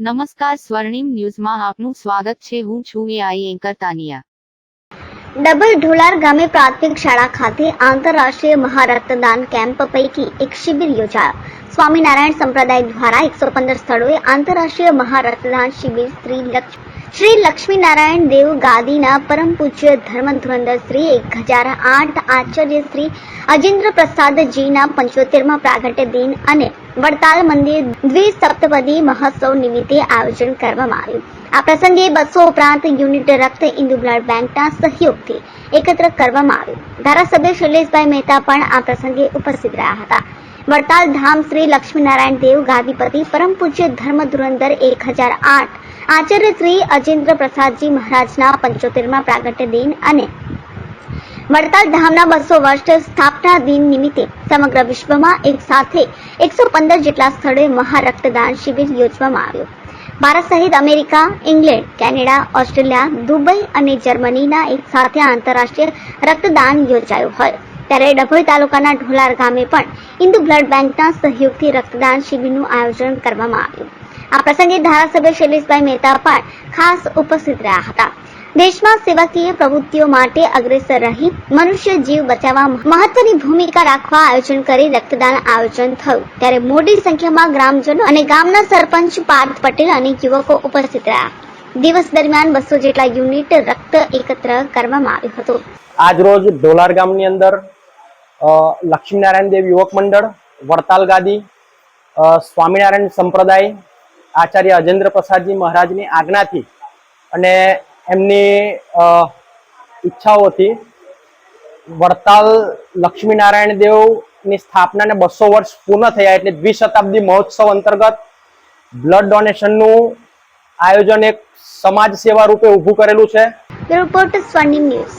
નમસ્કાર સ્વર્ણિમ ન્યૂઝમાં આપનું સ્વાગત છે. હું છું AI anchor Tania. Double Dholar ગામે પ્રાથમિક શાળા ખાતે આંતરરાષ્ટ્રીય મહારક્તદાન કેમ્પ પૈકી એક શિબિર યોજાયો. સ્વામિનારાયણ સંપ્રદાય દ્વારા એકસો પંદર સ્થળોએ આંતરરાષ્ટ્રીય મહારક્તદાન શિબિર શ્રી લક્ષ- શ્રી લક્ષ્મીનારાયણ દેવ ગાદીના પરમ પૂજ્ય ધર્મ ધુરંધર શ્રી એક હજાર આઠ આચાર્ય શ્રી અજેન્દ્ર પ્રસાદજીના પંચોતેરમાં પ્રાગટ્ય દિન અને વડતાલ મંદિર દ્વિસપ્તપદી મહોત્સવ નિમિત્તે આયોજન કરવામાં આવ્યું. આ પ્રસંગે બસો ઉપરાંત યુનિટ રક્ત ઇન્દુ બ્લડ બેંકના સહયોગથી એકત્ર કરવામાં આવ્યું. ધારાસભ્ય શૈલેષભાઈ મહેતા પણ આ પ્રસંગે ઉપસ્થિત રહ્યા હતા. વડતાલ ધામ શ્રી લક્ષ્મીનારાયણ દેવ ગાદીપતિ પરમ પૂજ્ય ધર્મ ધુરંધર એક હજાર આઠ આચાર્ય શ્રી અજેન્દ્ર પ્રસાદજી મહારાજના પંચોતેરમાં પ્રાગટ્ય દિન અને વડતાલ ધામના બસો વર્ષ સ્થાપના દિન નિમિત્તે સમગ્ર વિશ્વમાં એક સાથે એકસો પંદર જેટલા સ્થળે મહારક્તદાન શિબિર યોજવામાં આવ્યું. ભારત સહિત America, England, Canada, Australia, Dubai અને જર્મનીના એક સાથે આંતરરાષ્ટ્રીય રક્તદાન યોજાયું હોય. ત્યારે ડભોઈ તાલુકાના ઢોલાર ગામે પણ હિન્દુ બ્લડ બેંકના સહયોગથી રક્તદાન શિબિરનું આયોજન કરવામાં આવ્યું. આ પ્રસંગે ધારાસભ્ય શૈલેષભાઈ મહેતા પણ ખાસ ઉપસ્થિત રહ્યા હતા. દેશમાં સેવાકીય પ્રવૃત્તિઓ માટે અગ્રેસર રહી મનુષ્ય જીવ બચાવવા મહત્વની ભૂમિકા રાખવા આયોજન કરી રક્તદાન આયોજન થયું. ત્યારે મોટી સંખ્યામાં ગ્રામજનો અને ગામના સરપંચ પાર્થ પટેલ અને યુવકો ઉપસ્થિત રહ્યા. દિવસ દરમિયાન બસો જેટલા યુનિટ રક્ત એકત્ર કરવામાં આવ્યું હતું. આજ રોજ ઢોલાર ગામની અંદર લક્ષ્મીનારાયણ દેવ યુવક મંડળ, વડતાલ ગાદી સ્વામિનારાયણ સંપ્રદાય, આચાર્ય અજેન્દ્ર પ્રસાદજી મહારાજની આજ્ઞાથી અને એમની ઈચ્છાઓથી વડતાલ લક્ષ્મીનારાયણ દેવની સ્થાપનાને બસો વર્ષ પૂર્ણ થયા એટલે દ્વિશતાબ્દી મહોત્સવ અંતર્ગત બ્લડ ડોનેશનનું આયોજન એક સમાજ સેવા રૂપે ઊભું કરેલું છે. રિપોર્ટ સ્વર્ણિમ ન્યૂઝ